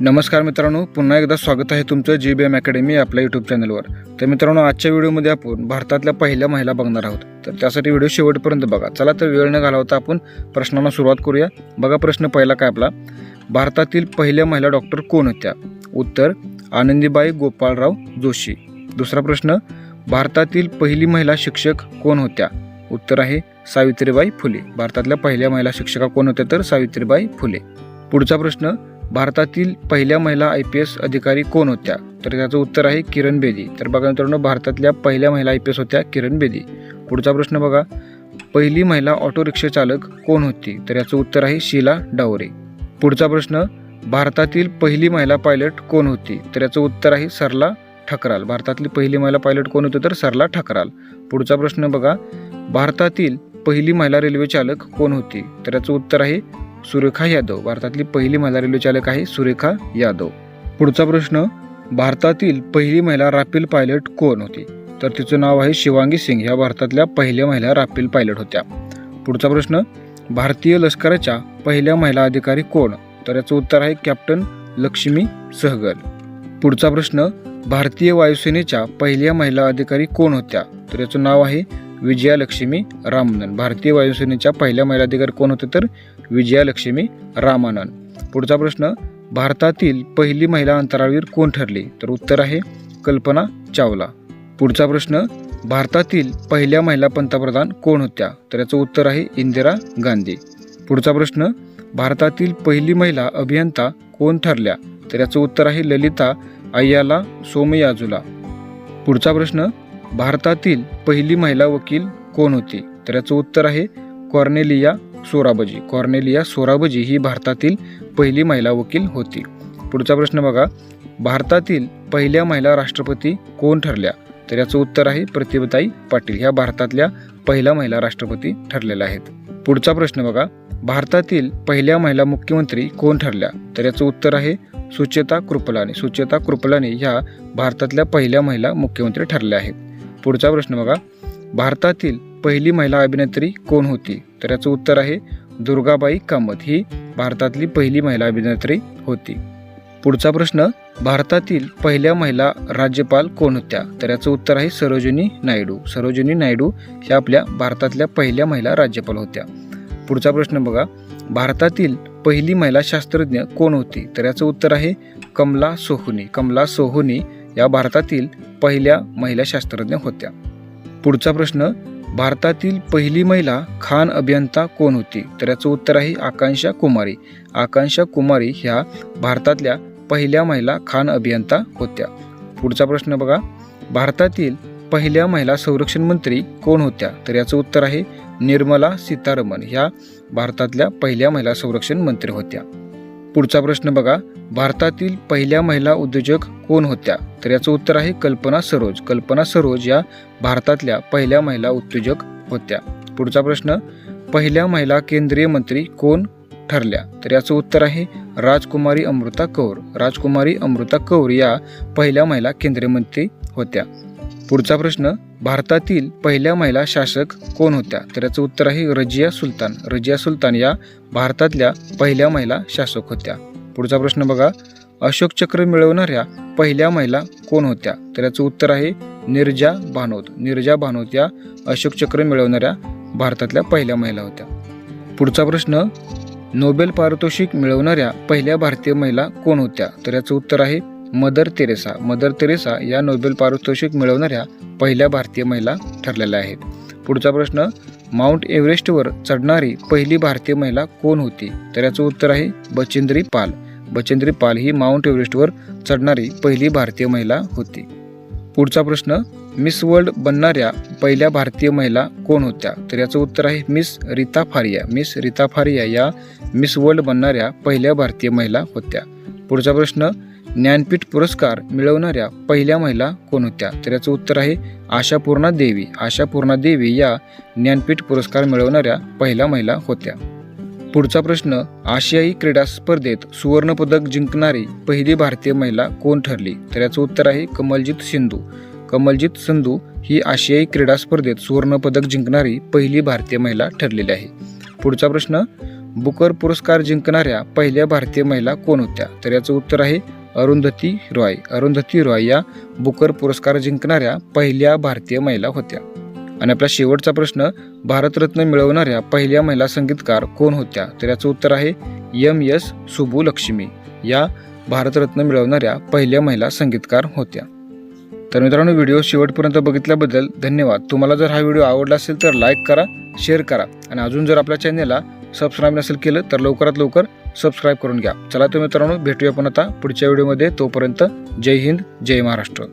नमस्कार मित्रांनो पुन्हा एकदा स्वागत आहे तुमचं जी बी एम अकॅडमी आपल्या यूट्यूब चॅनलवर तर मित्रांनो आजच्या व्हिडिओमध्ये आपण भारतातल्या पहिल्या महिला बघणार आहोत. तर त्यासाठी व्हिडिओ शेवटपर्यंत बघा. चला तर वेळ न घालवता आपण प्रश्नांना सुरुवात करूया. बघा प्रश्न पहिला काय आपला? भारतातील पहिल्या महिला डॉक्टर कोण होत्या? उत्तर आनंदीबाई गोपाळराव जोशी. दुसरा प्रश्न भारतातील पहिली महिला शिक्षक कोण होत्या? उत्तर आहे सावित्रीबाई फुले. भारतातल्या पहिल्या महिला शिक्षका कोण होत्या तर सावित्रीबाई फुले. पुढचा प्रश्न भारतातील पहिल्या महिला आय पी एस अधिकारी कोण होत्या? तर त्याचं उत्तर आहे किरण बेदी. तर बघा मित्रांनो भारतातल्या पहिल्या महिला आय पी एस होत्या किरण बेदी. पुढचा प्रश्न बघा. पहिली महिला ऑटो रिक्षा चालक कोण होती? तर याचं उत्तर आहे शीला डावरे. पुढचा प्रश्न भारतातील पहिली महिला पायलट कोण होती? तर याचं उत्तर आहे सरला ठकराल. भारतातली पहिली महिला पायलट कोण होती? तर सरला ठकराल. पुढचा प्रश्न बघा. भारतातील पहिली महिला रेल्वे चालक कोण होती? तर याचं उत्तर आहे सुरेखा यादव भारतातली पहिली महिला रेल्वे चालक आहे सुरेखा यादव. पुढचा प्रश्न भारतातील पहिली महिला राफेल पायलट कोण होती? तर तिचं नाव आहे शिवांगी सिंग ह्या भारतातल्या पहिल्या महिला राफेल पायलट होत्या. पुढचा प्रश्न भारतीय लष्कराच्या पहिल्या महिला अधिकारी कोण? तर याचं उत्तर आहे कॅप्टन लक्ष्मी सहगल. पुढचा प्रश्न भारतीय वायुसेनेच्या पहिल्या महिला अधिकारी कोण होत्या? तर याचं नाव आहे विजयालक्ष्मी रामानन. भारतीय वायुसेनेच्या पहिल्या महिला अधिकारी कोण होते तर विजयालक्ष्मी रामानन. पुढचा प्रश्न भारतातील पहिली महिला अंतराळवीर कोण ठरली? तर उत्तर आहे कल्पना चावला. पुढचा प्रश्न भारतातील पहिल्या महिला पंतप्रधान कोण होत्या? तर याचं उत्तर आहे इंदिरा गांधी. पुढचा प्रश्न भारतातील पहिली महिला अभियंता कोण ठरल्या? तर याचं उत्तर आहे ललिता अय्याला सोमयाजुला. पुढचा प्रश्न भारतातील पहिली महिला वकील कोण होती? तर याचं उत्तर आहे कॉर्नेलिया सोराबजी. कॉर्नेलिया सोराबजी ही भारतातील पहिली महिला वकील होती. पुढचा प्रश्न बघा. भारतातील पहिल्या महिला राष्ट्रपती कोण ठरल्या? तर याचं उत्तर आहे प्रतिभाताई पाटील. ह्या भारतातल्या पहिल्या महिला राष्ट्रपती ठरलेल्या आहेत. पुढचा प्रश्न बघा. भारतातील पहिल्या महिला मुख्यमंत्री कोण ठरल्या? तर याचं उत्तर आहे सुचेता कृपलानी. सुचेता कृपलानी ह्या भारतातल्या पहिल्या महिला मुख्यमंत्री ठरल्या आहेत. पुढचा प्रश्न बघा. भारतातील पहिली महिला अभिनेत्री कोण होती? तर याचं उत्तर आहे दुर्गाबाई कामत. ही भारतातली पहिली महिला अभिनेत्री होती. पुढचा प्रश्न भारतातील पहिल्या महिला राज्यपाल कोण होत्या? तर याचं उत्तर आहे सरोजिनी नायडू. सरोजिनी नायडू ह्या आपल्या भारतातल्या पहिल्या महिला राज्यपाल होत्या. पुढचा प्रश्न बघा. भारतातील पहिली महिला शास्त्रज्ञ कोण होती? तर याचं उत्तर आहे कमला सोहुनी. कमला सोहुनी या भारतातील पहिल्या महिला शास्त्रज्ञ होत्या. पुढचा प्रश्न भारतातील पहिली महिला खान अभियंता कोण होती? तर याचं उत्तर आहे आकांक्षा कुमारी. आकांक्षा कुमारी ह्या भारतातल्या पहिल्या महिला खान अभियंता होत्या. पुढचा प्रश्न बघा. भारतातील पहिल्या महिला संरक्षण मंत्री कोण होत्या? तर याचं उत्तर आहे निर्मला सीतारमण. ह्या भारतातल्या पहिल्या महिला संरक्षण मंत्री होत्या. पुढचा प्रश्न बघा. भारतातील पहिल्या महिला उद्योजक कोण होत्या? तर याचं उत्तर आहे कल्पना सरोज. कल्पना सरोज या भारतातल्या पहिल्या महिला उद्योजक होत्या. पुढचा प्रश्न पहिल्या महिला केंद्रीय मंत्री कोण ठरल्या? तर याचं उत्तर आहे राजकुमारी अमृता कौर. राजकुमारी अमृता कौर या पहिल्या महिला केंद्रीय मंत्री होत्या. पुढचा प्रश्न भारतातील पहिल्या महिला शासक कोण होत्या? तर याचं उत्तर आहे रजिया सुलतान. रजिया सुलतान या भारतातल्या पहिल्या महिला शासक होत्या. पुढचा प्रश्न बघा. अशोक चक्र मिळवणाऱ्या पहिल्या महिला कोण होत्या? तर याचं उत्तर आहे निर्जा भानोत निर्जा भानोत या अशोक चक्र मिळवणाऱ्या भारतातल्या पहिल्या महिला होत्या. पुढचा प्रश्न नोबेल पारितोषिक मिळवणाऱ्या पहिल्या भारतीय महिला कोण होत्या? तर याचं उत्तर आहे मदर तेरेसा मदर तेरेसा या नोबेल पारितोषिक मिळवणाऱ्या पहिल्या भारतीय महिला ठरलेल्या आहेत. पुढचा प्रश्न माउंट एव्हरेस्टवर चढणारी पहिली भारतीय महिला कोण होती? तर याचं उत्तर आहे बचेंद्री पाल. बचेंद्री पाल ही माउंट एव्हरेस्टवर चढणारी पहिली भारतीय महिला होती. पुढचा प्रश्न मिस वर्ल्ड बनणाऱ्या पहिल्या भारतीय महिला कोण होत्या? तर याचं उत्तर आहे मिस रिता फारिया. मिस रिता फारिया या मिस वर्ल्ड बनणाऱ्या पहिल्या भारतीय महिला होत्या. पुढचा प्रश्न ज्ञानपीठ पुरस्कार मिळवणाऱ्या पहिल्या महिला कोण होत्या? तर याचं उत्तर आहे आशापूर्णा देवी. आशापूर्णा देवी या ज्ञानपीठ पुरस्कार मिळवणाऱ्या पहिल्या महिला होत्या. पुढचा प्रश्न आशियाई क्रीडा स्पर्धेत सुवर्णपदक जिंकणारी पहिली भारतीय महिला कोण ठरली? तर याचं उत्तर आहे कमलजीत सिंधू. कमलजीत सिंधू ही आशियाई क्रीडा स्पर्धेत सुवर्णपदक जिंकणारी पहिली भारतीय महिला ठरलेली आहे. पुढचा प्रश्न बुकर पुरस्कार जिंकणाऱ्या पहिल्या भारतीय महिला कोण होत्या? तर याचं उत्तर आहे अरुंधती रॉय. अरुंधती रॉय या बुकर पुरस्कार जिंकणाऱ्या पहिल्या भारतीय महिला होत्या. आणि आपला शेवटचा प्रश्न भारतरत्न मिळवणाऱ्या पहिल्या महिला संगीतकार कोण होत्या? तर याचं उत्तर आहे एम एस सुबुलक्ष्मी या भारतरत्न मिळवणाऱ्या पहिल्या महिला संगीतकार होत्या. तर मित्रांनो व्हिडिओ शेवटपर्यंत बघितल्याबद्दल धन्यवाद. तुम्हाला जर हा व्हिडिओ आवडला असेल तर लाईक करा शेअर करा. आणि अजून जर आपल्या चॅनेलला सबस्क्राईब नसेल केलं तर लवकरात लवकर सबस्क्राईब करून घ्या. चला तर मित्रांनो भेटूया पण आता पुढच्या व्हिडिओमध्ये. तोपर्यंत जय हिंद जय महाराष्ट्र.